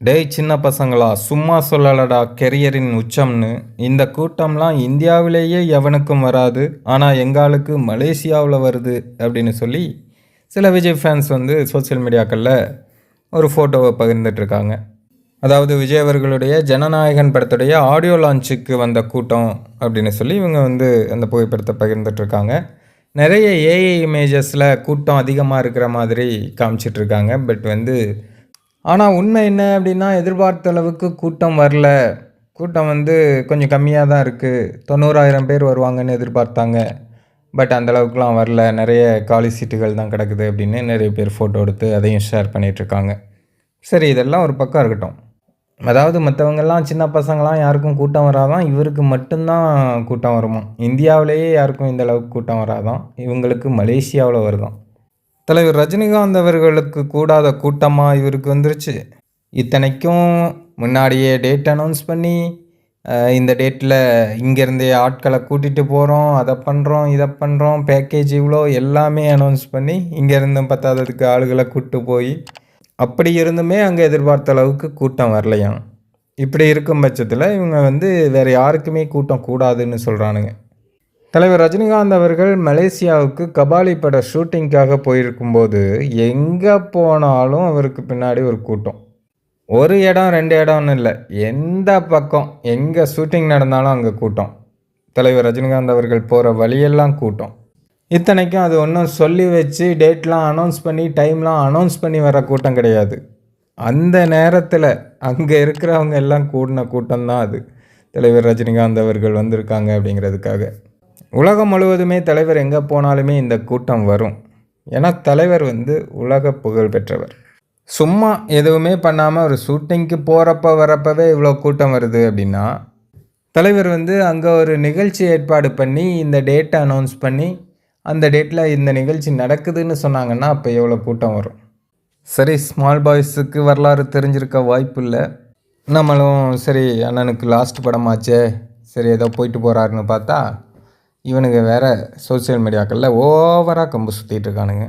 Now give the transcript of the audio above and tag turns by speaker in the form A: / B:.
A: டேய் சின்ன பசங்களா சும்மா சொல்லலடா கெரியரின் உச்சம்னு. இந்த கூட்டம்லாம் இந்தியாவிலேயே எவனுக்கும் வராது ஆனால் எங்களுக்கு மலேசியாவில் வருது அப்படின்னு சொல்லி சில விஜய் ஃபேன்ஸ் வந்து சோஷியல் மீடியாக்களில் ஒரு ஃபோட்டோவை பகிர்ந்துட்டுருக்காங்க அதாவது விஜய் அவர்களுடைய ஜனநாயகன் படத்துடைய ஆடியோ லான்ச்சுக்கு வந்த கூட்டம் அப்படின்னு சொல்லி இவங்க வந்து அந்த புகைப்படத்தை பகிர்ந்துட்டு இருக்காங்க நிறைய ஏஐ இமேஜஸில் கூட்டம் அதிகமாக இருக்கிற மாதிரி காமிச்சிட்ருக்காங்க. பட் வந்து ஆனால் உண்மை என்ன அப்படின்னா எதிர்பார்த்த அளவுக்கு கூட்டம் வரல. கூட்டம் வந்து கொஞ்சம் கம்மியாக தான் இருக்குது தொண்ணூறாயிரம் பேர் வருவாங்கன்னு எதிர்பார்த்தாங்க. பட் அந்த அளவுக்குலாம் வரல. நிறைய காலி சீட்டுகள் தான் கிடக்குது அப்படின்னு நிறைய பேர் ஃபோட்டோ எடுத்து அதையும் ஷேர் பண்ணிகிட்ருக்காங்க சரி இதெல்லாம் ஒரு பக்கம் இருக்கட்டும். அதாவது மற்றவங்கெல்லாம் சின்ன பசங்களாம் யாருக்கும் கூட்டம் வராதான் இவருக்கு மட்டும்தான் கூட்டம் வருமா இந்தியாவிலேயே யாருக்கும் இந்த அளவுக்கு கூட்டம் வராதான். இவங்களுக்கு மலேசியாவில் வருதான். தலைவர் ரஜினிகாந்த் அவர்களுக்கு கூடாத கூட்டமாக இவருக்கு வந்துருச்சு. இத்தனைக்கும் முன்னாடியே டேட் அனௌன்ஸ் பண்ணி இந்த டேட்டில் இங்கேருந்தே ஆட்களை கூட்டிகிட்டு போகிறோம் அதை பண்ணுறோம் இதை பண்ணுறோம் பேக்கேஜ் இவ்வளோ எல்லாமே அனௌன்ஸ் பண்ணி இங்கேருந்தும் பத்தாததுக்கு ஆளுகளை கூப்பிட்டு போய் அப்படி இருந்துமே அங்கே எதிர்பார்த்த அளவுக்கு கூட்டம் வரலையாம். இப்படி இருக்கும் பட்சத்தில் இவங்க வந்து வேறு யாருக்குமே கூட்டம் கூடாதுன்னு சொல்கிறானுங்க தலைவர் ரஜினிகாந்த் அவர்கள் மலேசியாவுக்கு கபாலி பட ஷூட்டிங்காக போயிருக்கும்போது எங்கே போனாலும் அவருக்கு பின்னாடி ஒரு கூட்டம். ஒரு இடம் ரெண்டு இடம்னு இல்லை. எந்த பக்கம் எங்கே ஷூட்டிங் நடந்தாலும் அங்கே கூட்டம். தலைவர் ரஜினிகாந்த் அவர்கள் போகிற வழியெல்லாம் கூட்டம். இத்தனைக்கும் அது ஒன்றும் சொல்லி வச்சு டேட்லாம் அனௌன்ஸ் பண்ணி டைம்லாம் அனௌன்ஸ் பண்ணி வர கூட்டம் கிடையாது. அந்த நேரத்தில் அங்கே இருக்கிறவங்க எல்லாம் கூடின கூட்டம் தான் அது. தலைவர் ரஜினிகாந்த் அவர்கள் வந்திருக்காங்க அப்படிங்கிறதுக்காக. உலகம் முழுவதுமே தலைவர் எங்கே போனாலுமே இந்த கூட்டம் வரும். ஏன்னா தலைவர் வந்து உலக புகழ் பெற்றவர். சும்மா எதுவுமே பண்ணாமல் ஒரு ஷூட்டிங்க்கு போகிறப்ப வரப்பவே இவ்வளோ கூட்டம் வருது அப்படின்னா தலைவர் வந்து அங்கே ஒரு நிகழ்ச்சி ஏற்பாடு பண்ணி இந்த டேட்டை அனௌன்ஸ் பண்ணி அந்த டேட்டில் இந்த நிகழ்ச்சி நடக்குதுன்னு சொன்னாங்கன்னா அப்போ எவ்வளோ கூட்டம் வரும்? சரி ஸ்மால் பாய்ஸுக்கு வரலாறு தெரிஞ்சிருக்க வாய்ப்பு இல்லை. நம்மளும் சரி அண்ணனுக்கு லாஸ்ட் படமாச்சே சரி ஏதோ போயிட்டு போகிறாருன்னு பார்த்தா இவனுங்க வேறு சோஷியல் மீடியாக்களில் ஓவராக கம்பு சுற்றிட்டு இருக்கானுங்க.